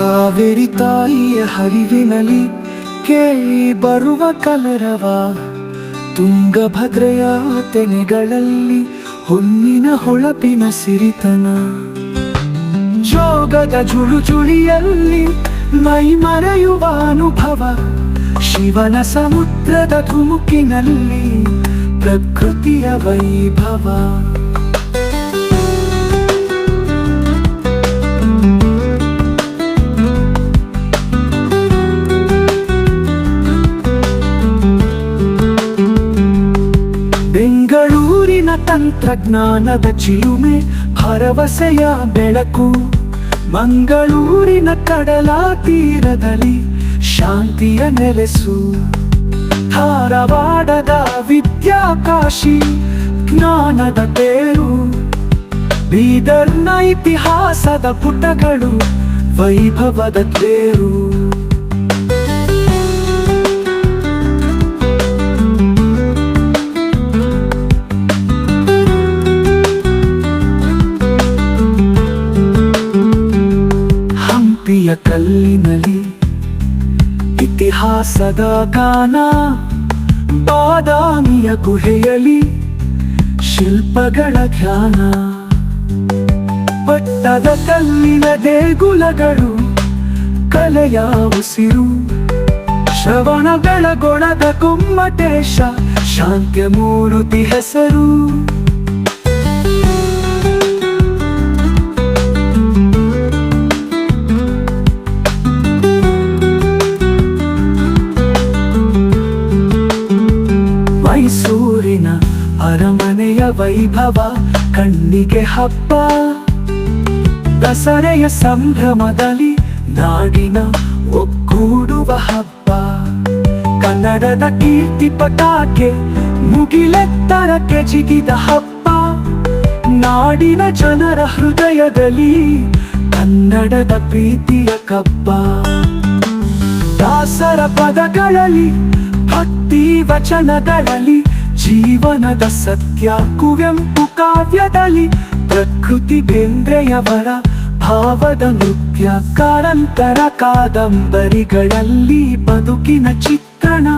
ಕಾವೇರಿ ತಾಯಿಯ ಹರಿವಿನಲ್ಲಿ ಕೇಳಿ ಬರುವ ಕಲರವ ತುಂಗಭದ್ರೆಯ ತೆನೆಗಳಲ್ಲಿ ಹೊನ್ನಿನ ಹೊಳಪಿನ ಸಿರಿತನ. ಜೋಗದ ಜುಳುಜುಳಿಯಲ್ಲಿ ಮೈ ಮರೆಯುವ ಅನುಭವ ಶಿವನ ಸಮುದ್ರದ ಧುಮುಕಿನಲ್ಲಿ ಪ್ರಕೃತಿಯ ವೈಭವ. ತಂತ್ರಜ್ಞಾನದ ಚಿಲುಮೆ, ಭರವಸೆಯ ಬೆಳಕು. ಮಂಗಳೂರಿನ ಕಡಲ ತೀರದಲ್ಲಿ ಶಾಂತಿಯ ನೆಲೆಸು. ಧಾರವಾಡದ ವಿದ್ಯಾಕಾಶಿ, ಜ್ಞಾನದ ತೇರು. ಬೀದರ್ನ ಇತಿಹಾಸದ ಪುಟಗಳು, ವೈಭವದ ತೇರು. ಕಲ್ಲಿನಲ್ಲಿ ಇತಿಹಾಸದ ಗಾನ, ಬಾದಾಮಿಯ ಗುಹೆಯಲ್ಲಿ ಶಿಲ್ಪಗಳ ಧ್ಯಾನ. ಪಟ್ಟದ ಕಲ್ಲಿನ ದೇಗುಲಗಳು, ಕಲೆಯ ಉಸಿರು, ಶ್ರವಣಗಳ ಗೊಣದ ಕುಮ್ಮಟೇಶ ಶಾಂತ್ಯ ಮೂರುತಿ ಹೆಸರು. ಅರಮನೆಯ ವೈಭವ, ಕಣ್ಣಿಗೆ ಹಬ್ಬ. ದಸರೆಯ ಸಂಭ್ರಮದಲ್ಲಿ ನಾಡಿನ ಒಗ್ಗೂಡುವ ಹಬ್ಬ. ಕನ್ನಡದ ಕೀರ್ತಿ ಪಟಾಕೆ, ಮುಗಿಲೆತ್ತರಕ್ಕೆ ಜಿಗಿದ ಹಬ್ಬ. ನಾಡಿನ ಜನರ ಹೃದಯದಲ್ಲಿ ಕನ್ನಡದ ಪ್ರೀತಿಯ ಕಬ್ಬ. ದಾಸರ ಪದಗಳಲ್ಲಿ ಭಕ್ತಿ ವಚನಗಳಲ್ಲಿ ಜೀವನದ ಸತ್ಯ, ಕುವೆಂಪು ಕಾವ್ಯದಲ್ಲಿ ಪ್ರಕೃತಿ ಬೇಂದ್ರೆಯವರ ಭಾವದ ನೃತ್ಯ, ಕಾರಂತರ ಕಾದಂಬರಿಗಳಲ್ಲಿ ಬದುಕಿನ ಚಿತ್ರಣ.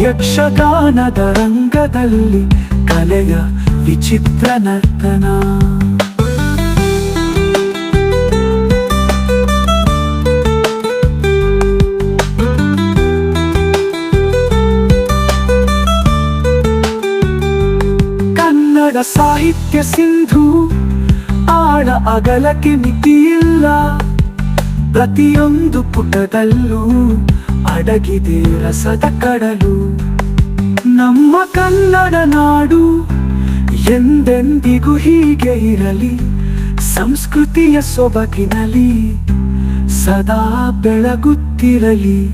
ಯಕ್ಷಗಾನದ ರಂಗದಲ್ಲಿ ಕಲೆಯ ವಿಚಿತ್ರ ನರ್ತನ. ಸಾಹಿತ್ಯ ಸಿಂಧು. ಆಳ ಅಗಲಕ್ಕೆ ಮಿತಿಯಿಲ್ಲ. ಪ್ರತಿಯೊಂದು ಪುಟದಲ್ಲೂ ಅಡಗಿದೆ ರಸದ ಕಡಲು. ನಮ್ಮ ಕನ್ನಡ ನಾಡು ಎಂದೆಂದಿಗೂ ಹೀಗೆ ಇರಲಿ. ಸಂಸ್ಕೃತಿಯ ಸೊಬಗಿನಲಿ ಸದಾ ಬೆಳಗುತ್ತಿರಲಿ.